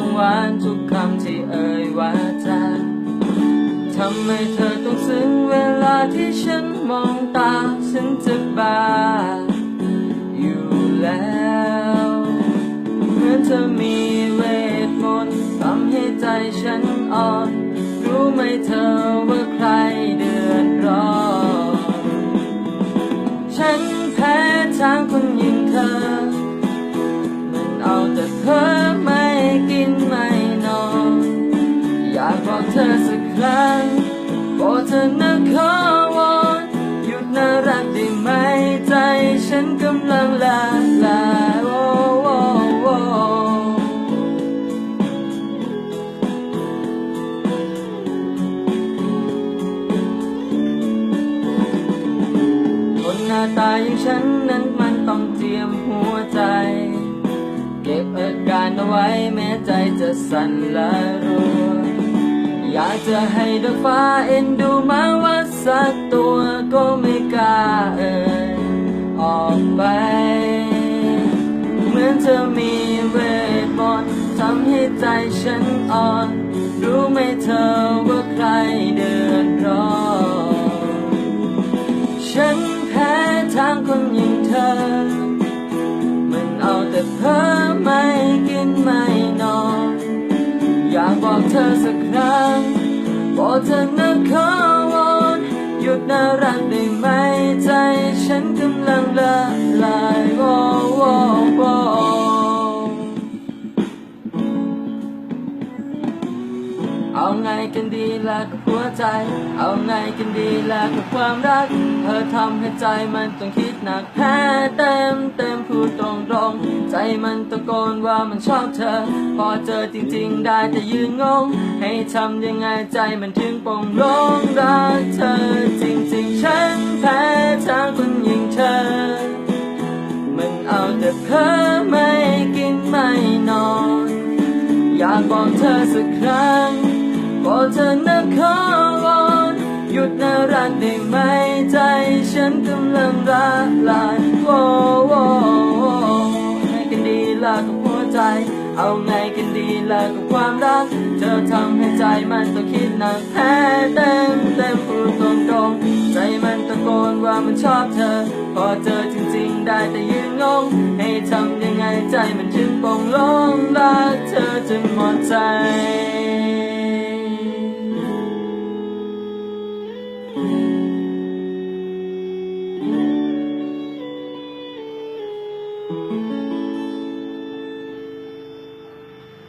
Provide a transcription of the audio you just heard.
ต้องหวานทุกคำที่เอ่ยวาจาทำให้เธอต้องซึ้งเวลาที่ฉันมองตาฉันจะบ้าอยู่แล้วเหมือนเธอมีเวทมนต์ทำให้ใจฉันอ่อนรู้ไหมเธอว่าใครเดือดร้อนฉันแพ้ทางคนยิ่งเธอ บอกเธอสักครั้งบอกเธอนะขอวอนหยุดน่ารักได้ไหมใจฉันกำลังละลาโอ้โอ้โอ้คนหน้าตาอย่างฉันนั้นมันต้องเจียมหัวใจ เก็บอาการเอาไว้แม้ใจจะสั่นและรัว อยากจะให้ดอกฟ้าเอ็นดูมาว่าสักตัวก็ไม่กล้าเอ่ยออกไป เหมือนเธอมีเวทมนต์ทำให้ใจฉันอ่อน รู้ไหมเธอว่าใครเดือดร้อนฉันแพ้ทางคนอย่างเธอ มันเอาแต่เพ้อไม่กินไม่ บอกเธอสักครั้งบอกเธอนะขอวอนหยุดน่ารักได้ไหมใจฉันกำลังละลายโอ้โอ้โอ้เอาไงกันดีล่ะกับหัวใจ เอาไงกันดีล่ะกับความรัก เธอทำให้ใจมันต้องคิดหนักแพ้เต็มเต็ม ตรงตรงๆใจมันตะโกนว่ามันชอบเธอ พอเจอจริงๆได้แต่ยืนงง ให้ทำยังไงใจมันถึงปลงร้องรักเธอ จริงๆ ฉันแพ้ทางคนย่างเธอ มันเอาแต่เพ้อไม่กินไม่นอน อยากบอกเธอสักครั้งบอกเธอนะขอวอนหยุดน่ารักได้ไหมใจฉันกำลังละลายโอ้ ล่ะกับหัวใจ เอาไงกันดีล่ะกับความรัก เธอทำให้ใจมันต้องคิดหนักแพ้เต็มเต็มพูดตรงตรงใจมันตะโกนว่ามันชอบเธอ พอเจอจริง ๆ ได้แต่ยืนงง ให้ทำยังไงใจมันจึงปองลงรักเธอจนหมดใจ